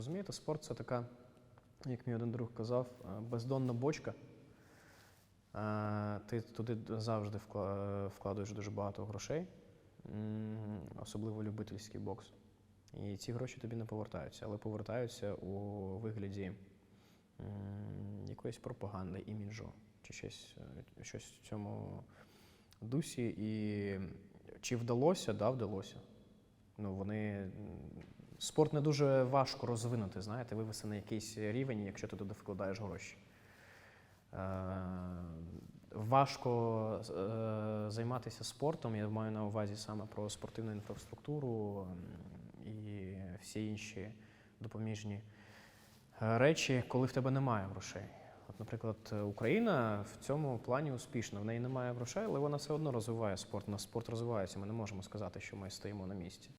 розумієте, спорт це така, як мій один друг казав, е, бездонна бочка. Е, Ти туди завжди вкла- вкладаєш дуже багато грошей, особливо любительський бокс. І ці гроші тобі не повертаються, але повертаються у вигляді якоїсь пропаганди, іміджу чи щось, е, щось в цьому дусі. І чи вдалося? Да, вдалося. Ну, вони... Спорт не дуже важко розвинути, знаєте, вивести на якийсь рівень, якщо ти туди вкладаєш гроші. Е, важко е, займатися спортом, я маю на увазі саме про спортивну інфраструктуру і всі інші допоміжні е, речі, коли в тебе немає грошей. От, наприклад, Україна в цьому плані успішна. В неї немає грошей, але вона все одно розвиває спорт. У нас спорт розвивається. Ми не можемо сказати, що ми стоїмо на місці.